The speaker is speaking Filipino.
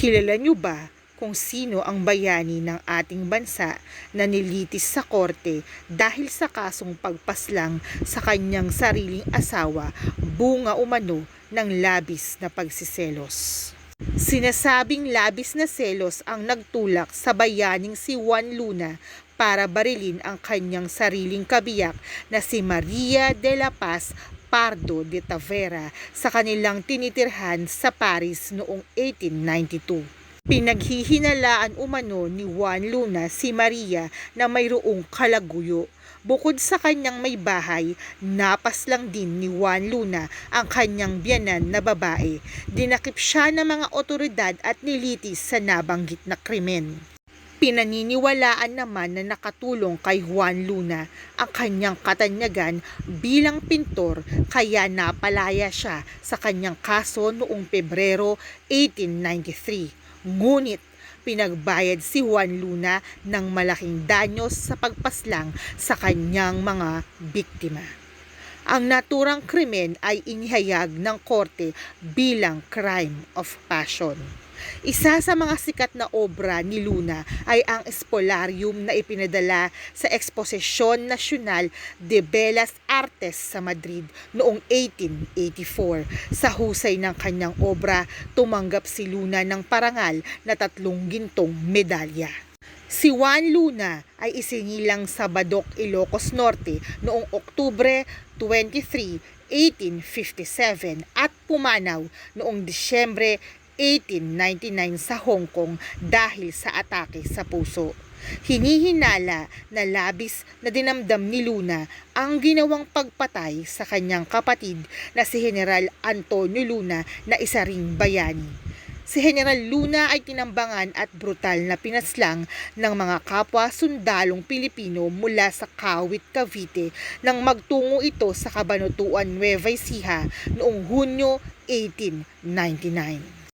Kilala niyo ba kung sino ang bayani ng ating bansa na nilitis sa korte dahil sa kasong pagpaslang sa kanyang sariling asawa bunga umano ng labis na pagsiselos? Sinasabing labis na selos ang nagtulak sa bayaning si Juan Luna para barilin ang kanyang sariling kabiyak na si Maria de la Paz Pardo de Tavera sa kanilang tinitirhan sa Paris noong 1892. Pinaghihinalaan umano ni Juan Luna si Maria na mayroong kalaguyo. Bukod sa kanyang may bahay, napas lang din ni Juan Luna ang kanyang biyanan na babae. Dinakip siya ng mga otoridad at nilitis sa nabanggit na krimen. Pinaniniwalaan naman na nakatulong kay Juan Luna ang kanyang katanyagan bilang pintor kaya napalaya siya sa kanyang kaso noong Pebrero 1893. Ngunit pinagbayad si Juan Luna ng malaking danyos sa pagpaslang sa kanyang mga biktima. Ang naturang krimen ay inihayag ng korte bilang crime of passion. Isa sa mga sikat na obra ni Luna ay ang Espolarium na ipinadala sa Exposition Nacional de Bellas Artes sa Madrid noong 1884. Sa husay ng kanyang obra, tumanggap si Luna ng parangal na tatlong gintong medalya. Si Juan Luna ay isinilang sa Badok, Ilocos Norte noong Oktubre 23, 1857 at pumanaw noong Disyembre 1899 sa Hong Kong dahil sa atake sa puso. Hinihinala na labis na dinamdam ni Luna ang ginawang pagpatay sa kanyang kapatid na si General Antonio Luna na isa ring bayani. Si General Luna ay tinambangan at brutal na pinaslang ng mga kapwa sundalong Pilipino mula sa Kawit, Cavite nang magtungo ito sa Kabanatuan, Nueva Ecija noong Hunyo 1899.